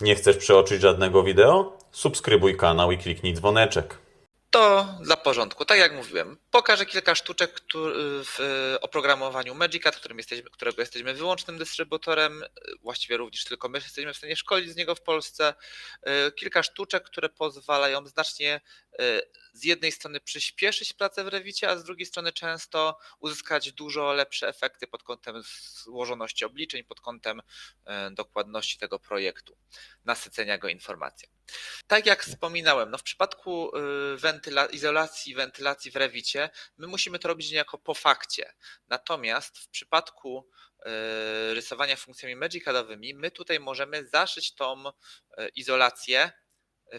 Nie chcesz przeoczyć żadnego wideo? Subskrybuj kanał i kliknij dzwoneczek. To dla porządku, tak jak mówiłem, pokażę kilka sztuczek w oprogramowaniu Magicat, którym jesteśmy, którego jesteśmy wyłącznym dystrybutorem, właściwie również tylko my jesteśmy w stanie szkolić z niego w Polsce. Kilka sztuczek, które pozwalają znacznie z jednej strony przyspieszyć pracę w Rewicie, a z drugiej strony często uzyskać dużo lepsze efekty pod kątem złożoności obliczeń, pod kątem e, dokładności tego projektu, nasycenia go informacją. Tak jak wspominałem, no w przypadku wentyla- izolacji, wentylacji w Rewicie, my musimy to robić niejako po fakcie. Natomiast w przypadku y, rysowania funkcjami magicadowymi, my tutaj możemy zaszyć tą y, izolację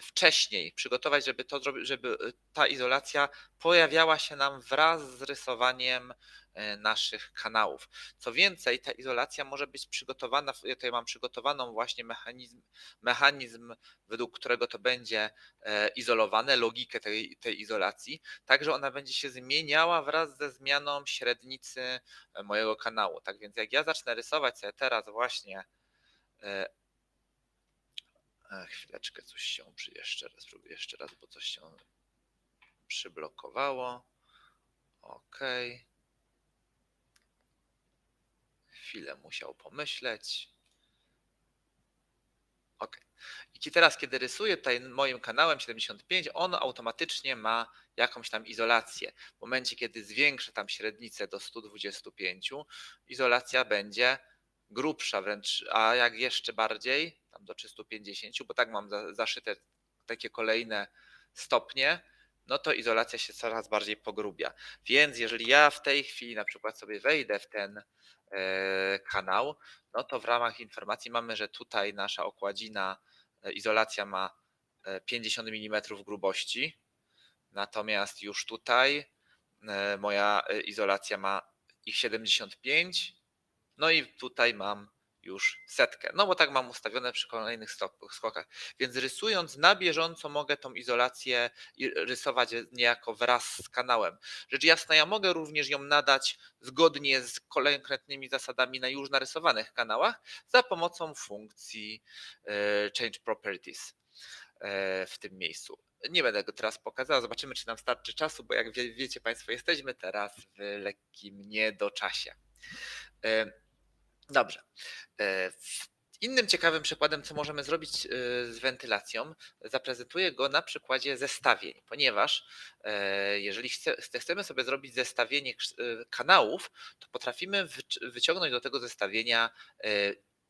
wcześniej, przygotować, żeby, to, żeby ta izolacja pojawiała się nam wraz z rysowaniem e, naszych kanałów. Co więcej, ta izolacja może być przygotowana, ja tutaj mam przygotowaną właśnie mechanizm, mechanizm według którego to będzie e, izolowane, logikę tej, tej izolacji, tak że ona będzie się zmieniała wraz ze zmianą średnicy e, mojego kanału. Tak więc jak ja zacznę rysować sobie teraz właśnie Chwileczkę, coś się jeszcze raz, spróbuję jeszcze raz, bo coś się przyblokowało. OK. Chwilę musiał pomyśleć. OK. I teraz, kiedy rysuję tutaj moim kanałem 75, on automatycznie ma jakąś tam izolację. W momencie, kiedy zwiększę tam średnicę do 125, izolacja będzie grubsza wręcz, a jak jeszcze bardziej, tam do 350, bo tak mam zaszyte takie kolejne stopnie, no to izolacja się coraz bardziej pogrubia. Więc jeżeli ja w tej chwili na przykład sobie wejdę w ten e, kanał, no to w ramach informacji mamy, że tutaj nasza okładzina, e, izolacja ma 50 mm grubości, natomiast już tutaj e, moja izolacja ma ich 75 no i tutaj mam już setkę. No bo tak mam ustawione przy kolejnych skokach. Więc rysując na bieżąco mogę tą izolację rysować niejako wraz z kanałem. Rzecz jasna, ja mogę również ją nadać zgodnie z konkretnymi zasadami na już narysowanych kanałach za pomocą funkcji e, Change Properties e, w tym miejscu. Nie będę go teraz pokazał, zobaczymy czy nam starczy czasu, bo jak wiecie Państwo, jesteśmy teraz w lekkim niedoczasie. Dobrze. E, innym ciekawym przykładem, co możemy zrobić e, z wentylacją, zaprezentuję go na przykładzie zestawień, ponieważ e, jeżeli chcemy sobie zrobić zestawienie kanałów, to potrafimy wyciągnąć do tego zestawienia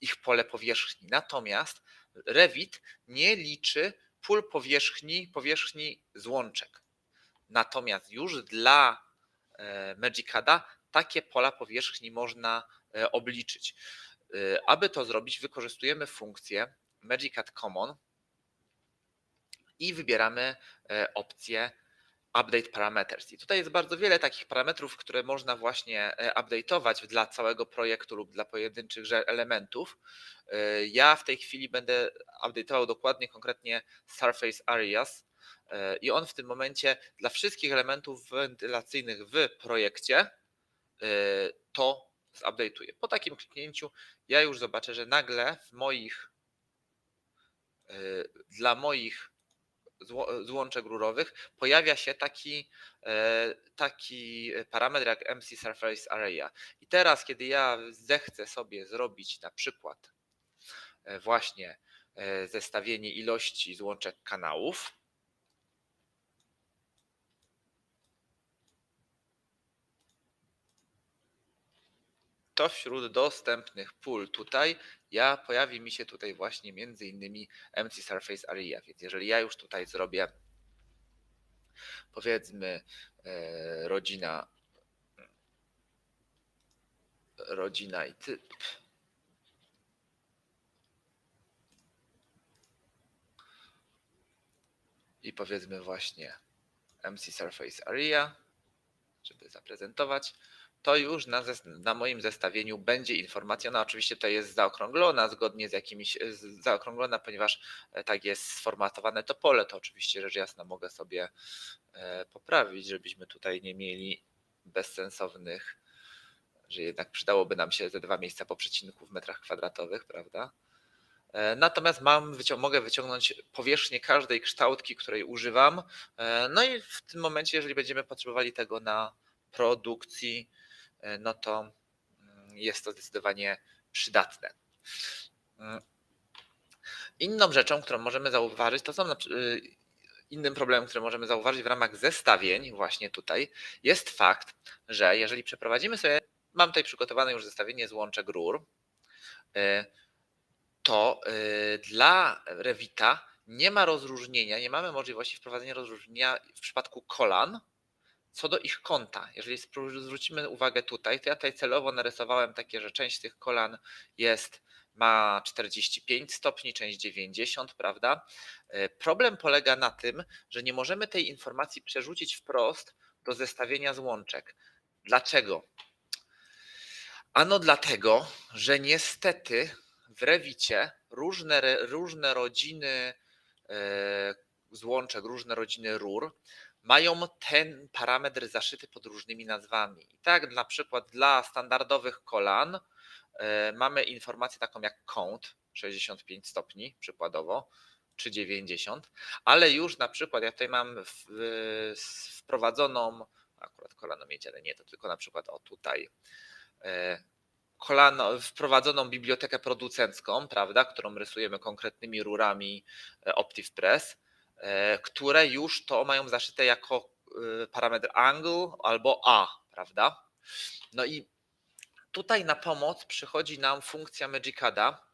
ich pole powierzchni. Natomiast Revit nie liczy pól powierzchni, powierzchni złączek. Natomiast już dla Magicada takie pola powierzchni można obliczyć. E, aby to zrobić, wykorzystujemy funkcję Magic Common i wybieramy e, opcję Update Parameters. I tutaj jest bardzo wiele takich parametrów, które można właśnie update'ować dla całego projektu lub dla pojedynczych elementów. Ja w tej chwili będę update'ował dokładnie, konkretnie Surface Areas i on w tym momencie dla wszystkich elementów wentylacyjnych w projekcie to zupdate'uję. Po takim kliknięciu ja już zobaczę, że nagle w moich e, dla moich złączek rurowych pojawia się taki, e, taki parametr jak MC Surface Area. I teraz, kiedy ja zechcę sobie zrobić na przykład e, właśnie zestawienie ilości złączek kanałów, to wśród dostępnych pól. Tutaj ja pojawi mi się tutaj właśnie między innymi MC Surface Area, więc jeżeli ja już tutaj zrobię powiedzmy e, rodzina rodzina i typ i powiedzmy właśnie MC Surface Area, żeby zaprezentować, to już na, na, moim zestawieniu będzie informacja. No oczywiście to jest zaokrąglona zgodnie z jakimiś, zaokrąglona, ponieważ e, tak jest sformatowane to pole, to oczywiście rzecz jasna mogę sobie e, poprawić, żebyśmy tutaj nie mieli bezsensownych, że jednak przydałoby nam się te dwa miejsca po przecinku w metrach kwadratowych, prawda? E, Natomiast mam, wycią- mogę wyciągnąć powierzchnię każdej kształtki, której używam. No i w tym momencie, jeżeli będziemy potrzebowali tego na produkcji, no to mm, jest to zdecydowanie przydatne. Mm. Inną rzeczą, którą możemy zauważyć, to są y, innym problemem, który możemy zauważyć w ramach zestawień, właśnie tutaj, jest fakt, że jeżeli przeprowadzimy sobie, mam tutaj przygotowane już zestawienie złączek rur, y, to dla Revita nie ma rozróżnienia, nie mamy możliwości wprowadzenia rozróżnienia w przypadku kolan co do ich kąta. Jeżeli zwrócimy uwagę tutaj, to ja tutaj celowo narysowałem takie, że część tych kolan jest ma 45 stopni, część 90, prawda? Y, Problem polega na tym, że nie możemy tej informacji przerzucić wprost do zestawienia złączek. Dlaczego? Ano dlatego, że niestety w Rewicie różne, różne rodziny e, złączek, różne rodziny rur mają ten parametr zaszyty pod różnymi nazwami. I tak na przykład dla standardowych kolan e, mamy informację taką jak kąt 65 stopni przykładowo, czy 90, ale już na przykład ja tutaj mam wprowadzoną, akurat kolano miedziane, nie to tylko na przykład o tutaj, e, kolano, wprowadzoną bibliotekę producencką, prawda, którą rysujemy konkretnymi rurami e, OptivePress, które już to mają zaszyte jako e, parametr angle albo A, prawda? No i tutaj na pomoc przychodzi nam funkcja Magicada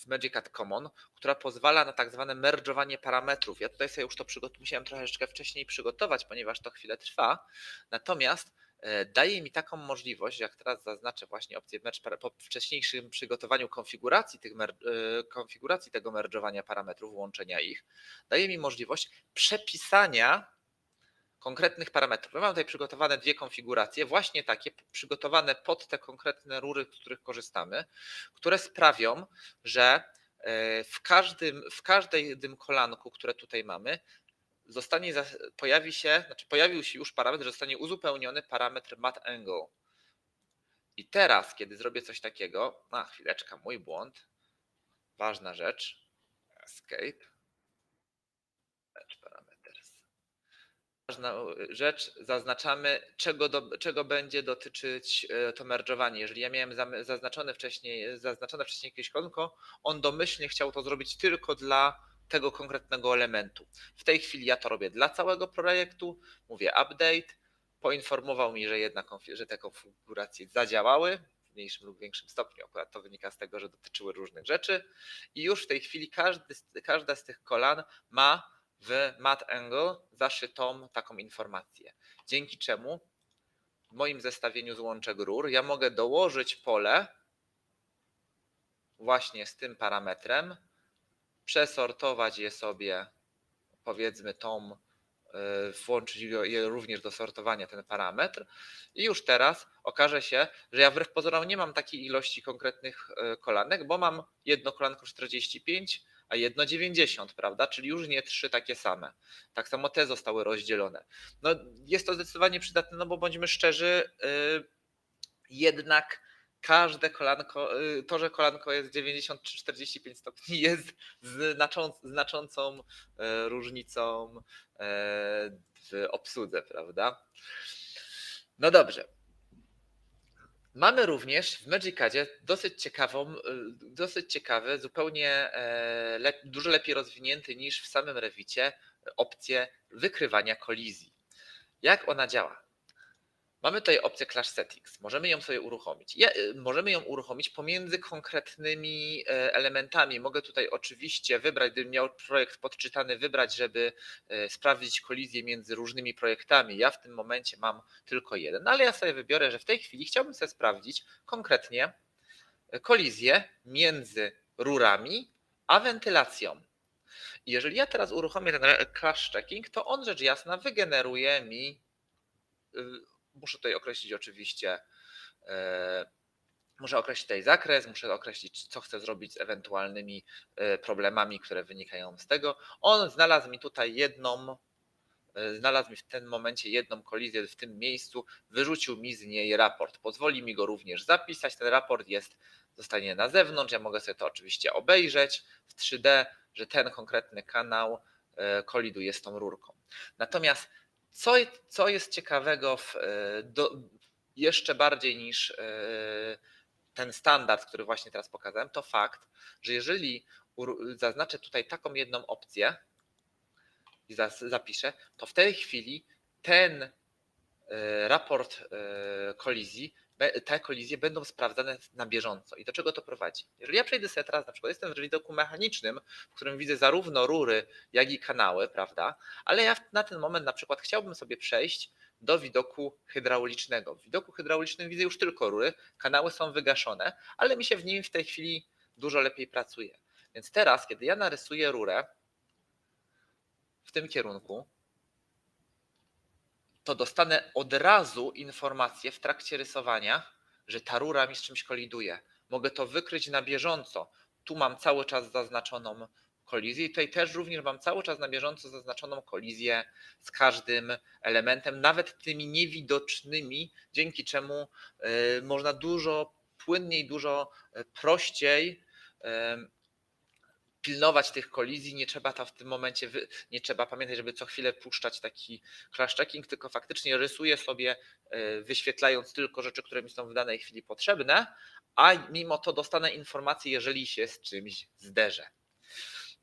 w Magicad Common, która pozwala na tak zwane merge'owanie parametrów. Ja tutaj sobie już to musiałem troszeczkę wcześniej przygotować, ponieważ to chwilę trwa. Natomiast e, daje mi taką możliwość, jak teraz zaznaczę właśnie opcję merge po wcześniejszym przygotowaniu konfiguracji, tych e, konfiguracji tego merge'owania parametrów, łączenia ich, daje mi możliwość przepisania konkretnych parametrów. Ja mam tutaj przygotowane dwie konfiguracje, właśnie takie przygotowane pod te konkretne rury, z których korzystamy, które sprawią, że e, w każdym, w każdej tym kolanku, które tutaj mamy, zostanie, pojawi się, znaczy pojawił się już parametr, że zostanie uzupełniony parametr mat angle. I teraz, kiedy zrobię coś takiego, na chwileczkę, mój błąd, ważna rzecz, escape, Match parameters. Ważna rzecz, zaznaczamy, czego, do, czego będzie dotyczyć e, to merge'owanie. Jeżeli ja miałem zaznaczone wcześniej, zaznaczone wcześniej jakieś konko, on domyślnie chciał to zrobić tylko dla tego konkretnego elementu. W tej chwili ja to robię dla całego projektu, mówię update, poinformował mi, że, jedna, że te konfiguracje zadziałały w mniejszym lub większym stopniu. Akurat to wynika z tego, że dotyczyły różnych rzeczy i już w tej chwili każdy, każda z tych kolan ma w mat angle zaszytą taką informację. Dzięki czemu w moim zestawieniu złączek rur ja mogę dołożyć pole właśnie z tym parametrem, przesortować je sobie, powiedzmy tą, y, włączyć je również do sortowania ten parametr i już teraz okaże się, że ja wbrew pozorom nie mam takiej ilości konkretnych y, kolanek, bo mam jedno kolanko 45, a jedno 90, prawda? Czyli już nie trzy takie same. Tak samo te zostały rozdzielone. No, jest to zdecydowanie przydatne, no bo bądźmy szczerzy, y, jednak każde kolanko, y, to, że kolanko jest 90 czy 45 stopni jest znaczą, znaczącą y, różnicą y, w obsłudze, prawda? No dobrze. Mamy również w Magicadzie dosyć ciekawą, y, dosyć ciekawy, zupełnie e, dużo lepiej rozwinięty niż w samym Revicie opcję wykrywania kolizji. Jak ona działa? Mamy tutaj opcję Clash Settings. Możemy ją sobie uruchomić. Ja, y, możemy ją uruchomić pomiędzy konkretnymi e, elementami. Mogę tutaj oczywiście wybrać, gdybym miał projekt podczytany, wybrać, żeby e, sprawdzić kolizję między różnymi projektami. Ja w tym momencie mam tylko jeden, no ale ja sobie wybiorę, że w tej chwili chciałbym sobie sprawdzić konkretnie e, kolizję między rurami a wentylacją. Jeżeli ja teraz uruchomię ten Clash Checking, to on rzecz jasna wygeneruje mi y, muszę tutaj określić oczywiście, e, muszę określić tutaj zakres, muszę określić, co chcę zrobić z ewentualnymi e, problemami, które wynikają z tego. On znalazł mi tutaj jedną, e, znalazł mi w tym momencie jedną kolizję w tym miejscu, wyrzucił mi z niej raport. Pozwoli mi go również zapisać. Ten raport jest zostanie na zewnątrz. Ja mogę sobie to oczywiście obejrzeć w 3D, że ten konkretny kanał koliduje z tą rurką. Natomiast co, co jest ciekawego w, e, do, jeszcze bardziej niż e, ten standard, który właśnie teraz pokazałem, to fakt, że jeżeli zaznaczę tutaj taką jedną opcję i zapiszę, to w tej chwili ten e, raport kolizji, te kolizje będą sprawdzane na bieżąco. I do czego to prowadzi? Jeżeli ja przejdę sobie teraz, na przykład jestem w widoku mechanicznym, w którym widzę zarówno rury, jak i kanały, prawda? Ale ja na ten moment na przykład chciałbym sobie przejść do widoku hydraulicznego. W widoku hydraulicznym widzę już tylko rury, kanały są wygaszone, ale mi się w nim w tej chwili dużo lepiej pracuje. Więc teraz, kiedy ja narysuję rurę w tym kierunku, to dostanę od razu informację w trakcie rysowania, że ta rura mi z czymś koliduje. Mogę to wykryć na bieżąco. Tu mam cały czas zaznaczoną kolizję i tutaj też również mam cały czas na bieżąco zaznaczoną kolizję z każdym elementem, nawet tymi niewidocznymi, dzięki czemu y, można dużo płynniej, dużo y, prościej em, pilnować tych kolizji, nie trzeba tam w tym momencie, nie trzeba pamiętać, żeby co chwilę puszczać taki crash checking, tylko faktycznie rysuję sobie, y, wyświetlając tylko rzeczy, które mi są w danej chwili potrzebne, a mimo to dostanę informację, jeżeli się z czymś zderzę.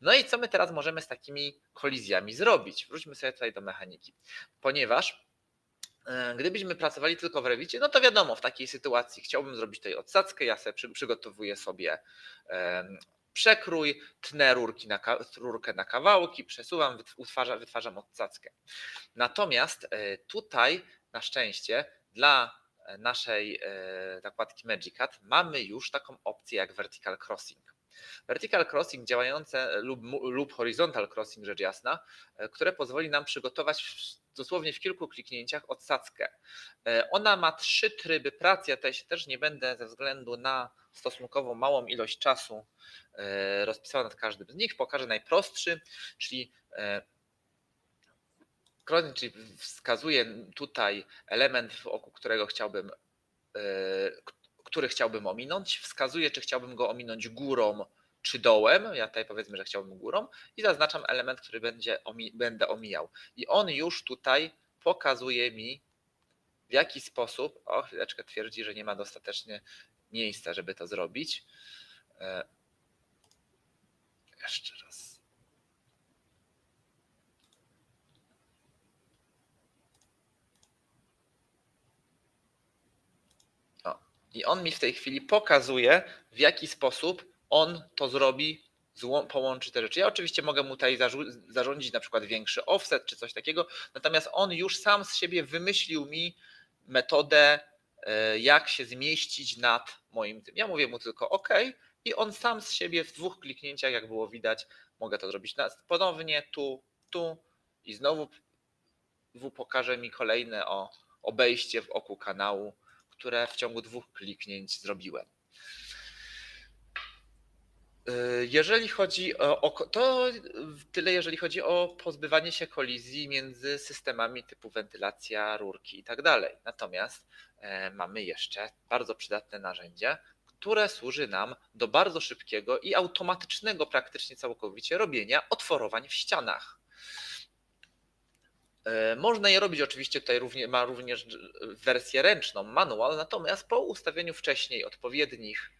No i co my teraz możemy z takimi kolizjami zrobić? Wróćmy sobie tutaj do mechaniki, ponieważ e, gdybyśmy pracowali tylko w Rewicie, no to wiadomo, w takiej sytuacji chciałbym zrobić tutaj odsadzkę, ja sobie przy, przygotowuję sobie przekrój, tnę rurki na, rurkę na kawałki, przesuwam, utwarza, wytwarzam odsadzkę. Natomiast e, tutaj na szczęście dla e, naszej e, nakładki Magicat mamy już taką opcję jak vertical crossing. Vertical crossing działające lub, lub horizontal crossing, rzecz jasna, które pozwoli nam przygotować dosłownie w kilku kliknięciach odsadzkę. E, Ona ma trzy tryby pracy. Ja tutaj się też nie będę ze względu na stosunkowo małą ilość czasu e, rozpisał nad każdym z nich. Pokażę najprostszy, czyli e, czyli wskazuję tutaj element, wokół którego chciałbym, który chciałbym ominąć. Wskazuję, czy chciałbym go ominąć górą czy dołem. Ja tutaj powiedzmy, że chciałbym górą i zaznaczam element, który będzie omi- będę omijał. I on już tutaj pokazuje mi, w jaki sposób. O, chwileczkę twierdzi, że nie ma dostatecznie miejsca, żeby to zrobić. E, Jeszcze raz. O, I on mi w tej chwili pokazuje, w jaki sposób on to zrobi, połączy te rzeczy. Ja oczywiście mogę mu tutaj zarządzić na przykład większy offset czy coś takiego, natomiast on już sam z siebie wymyślił mi metodę, e, jak się zmieścić nad moim tym. Ja mówię mu tylko OK i on sam z siebie w dwóch kliknięciach, jak było widać, mogę to zrobić ponownie tu, tu i znowu pokaże mi kolejne o obejście w oku kanału, które w ciągu dwóch kliknięć zrobiłem. Y, Jeżeli chodzi o, to tyle, jeżeli chodzi o pozbywanie się kolizji między systemami typu wentylacja, rurki i tak dalej. Natomiast e, mamy jeszcze bardzo przydatne narzędzie, które służy nam do bardzo szybkiego i automatycznego praktycznie całkowicie robienia otworowań w ścianach. E, Można je robić oczywiście tutaj równie, ma również wersję ręczną, manual, natomiast po ustawieniu wcześniej odpowiednich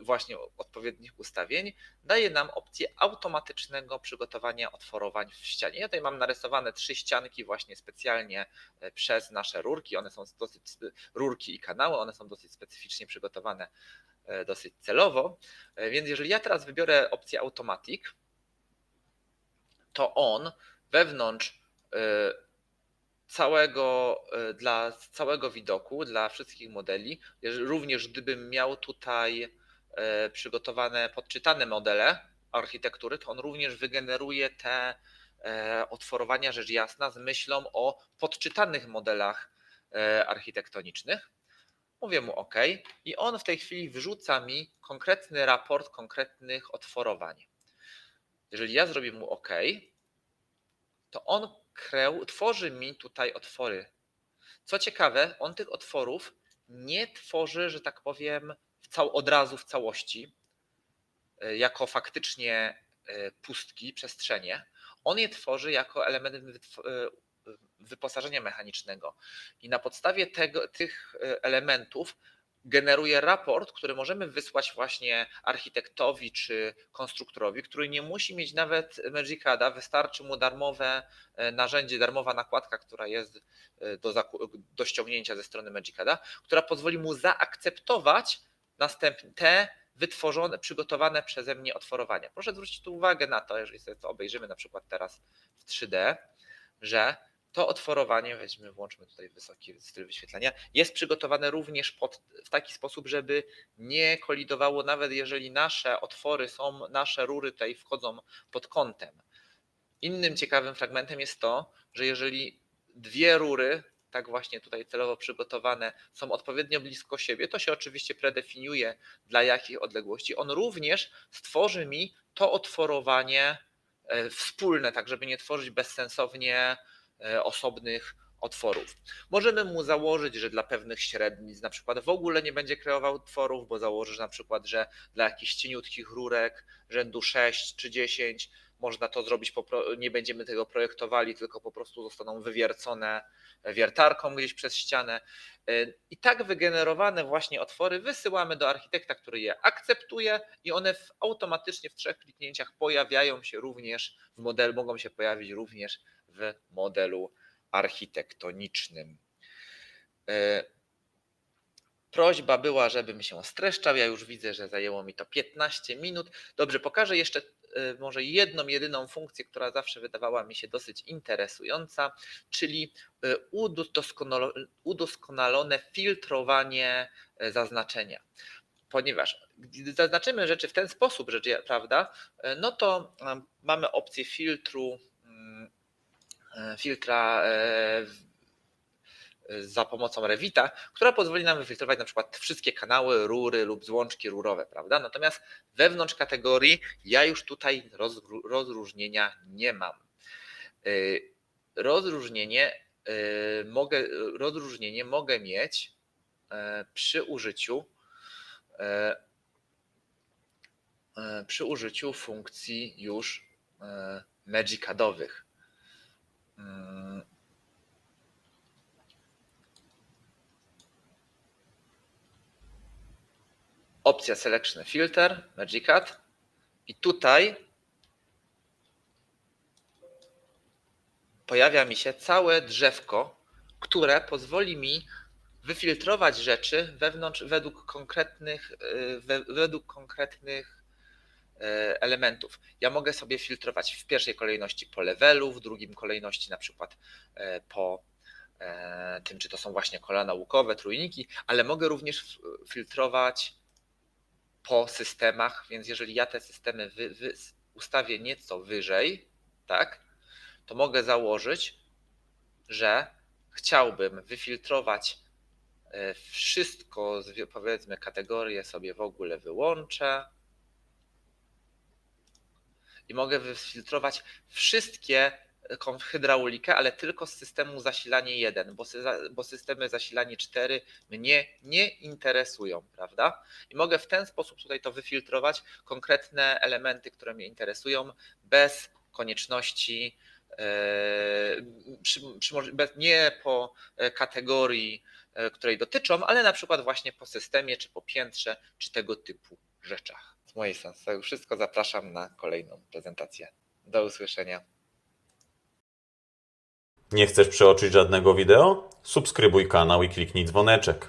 właśnie odpowiednich ustawień daje nam opcję automatycznego przygotowania otworowań w ścianie. Ja tutaj mam narysowane trzy ścianki właśnie specjalnie e, przez nasze rurki. One są dosyć rurki i kanały, one są dosyć specyficznie przygotowane e, dosyć celowo. E, Więc jeżeli ja teraz wybiorę opcję Automatic, to on wewnątrz e, całego, e, dla całego widoku, dla wszystkich modeli, również gdybym miał tutaj e, przygotowane, podczytane modele architektury, to on również wygeneruje te e, otworowania, rzecz jasna, z myślą o podczytanych modelach architektonicznych. Mówię mu OK i on w tej chwili wrzuca mi konkretny raport konkretnych otworowań. Jeżeli ja zrobię mu OK, to on kreł, tworzy mi tutaj otwory. Co ciekawe, on tych otworów nie tworzy, że tak powiem, w cał, od razu w całości, e, jako faktycznie e, pustki, przestrzenie. On je tworzy jako elementy wytw- e, wyposażenia mechanicznego. I na podstawie tego, tych elementów generuje raport, który możemy wysłać właśnie architektowi czy konstruktorowi, który nie musi mieć nawet Magicada, wystarczy mu darmowe e, narzędzie, darmowa nakładka, która jest e, do, do ściągnięcia ze strony Magicada, która pozwoli mu zaakceptować następnie te wytworzone, przygotowane przeze mnie otworowania. Proszę zwrócić tu uwagę na to, jeżeli sobie to obejrzymy na przykład teraz w 3D, że to otworowanie, weźmy, włączmy tutaj wysoki styl wyświetlenia, jest przygotowane również pod, w taki sposób, żeby nie kolidowało, nawet jeżeli nasze otwory są, nasze rury tutaj wchodzą pod kątem. Innym ciekawym fragmentem jest to, że jeżeli dwie rury, tak właśnie tutaj celowo przygotowane, są odpowiednio blisko siebie, to się oczywiście predefiniuje dla jakich odległości. On również stworzy mi to otworowanie e, wspólne, tak żeby nie tworzyć bezsensownie osobnych otworów. Możemy mu założyć, że dla pewnych średnic na przykład w ogóle nie będzie kreował otworów, bo założysz na przykład, że dla jakichś cieniutkich rurek rzędu 6 czy 10 można to zrobić, nie będziemy tego projektowali, tylko po prostu zostaną wywiercone wiertarką gdzieś przez ścianę. Y, I tak wygenerowane właśnie otwory wysyłamy do architekta, który je akceptuje i one automatycznie w trzech kliknięciach pojawiają się również w modelu, mogą się pojawić również w modelu architektonicznym. Y, Prośba była, żebym się streszczał. Ja już widzę, że zajęło mi to 15 minut. Dobrze, pokażę jeszcze y, może jedną, jedyną funkcję, która zawsze wydawała mi się dosyć interesująca, czyli udoskonalo- udoskonalone filtrowanie zaznaczenia. Ponieważ gdy zaznaczymy rzeczy w ten sposób, rzecz, prawda, no to mamy opcję filtru, filtra e, w- za pomocą Revita, która pozwoli nam wyfiltrować na przykład wszystkie kanały, rury lub złączki rurowe, prawda? Natomiast wewnątrz kategorii ja już tutaj rozró- rozróżnienia nie mam. Rozróżnienie mogę, rozróżnienie mogę mieć e, przy użyciu e, e, przy użyciu funkcji już e, magicadowych. Mm, opcja Selection Filter, Magicat i tutaj pojawia mi się całe drzewko, które pozwoli mi wyfiltrować rzeczy wewnątrz według konkretnych, we, według konkretnych elementów. Ja mogę sobie filtrować w pierwszej kolejności po levelu, w drugim kolejności na przykład e, po e, tym, czy to są właśnie kola naukowe, trójniki, ale mogę również filtrować po systemach, więc jeżeli ja te systemy wy, wy, ustawię nieco wyżej, tak, to mogę założyć, że chciałbym wyfiltrować e, wszystko, powiedzmy kategorie sobie w ogóle wyłączę i mogę wyfiltrować wszystkie kon- hydraulikę, ale tylko z systemu zasilanie 1, bo, bo systemy zasilanie 4 mnie nie interesują, prawda? I mogę w ten sposób tutaj to wyfiltrować, konkretne elementy, które mnie interesują, bez konieczności, e, przy, przy, nie po e, kategorii, e, której dotyczą, ale na przykład właśnie po systemie, czy po piętrze, czy tego typu rzeczach. Z mojej strony to już wszystko. Zapraszam na kolejną prezentację. Do usłyszenia. Nie chcesz przeoczyć żadnego wideo? Subskrybuj kanał i kliknij dzwoneczek.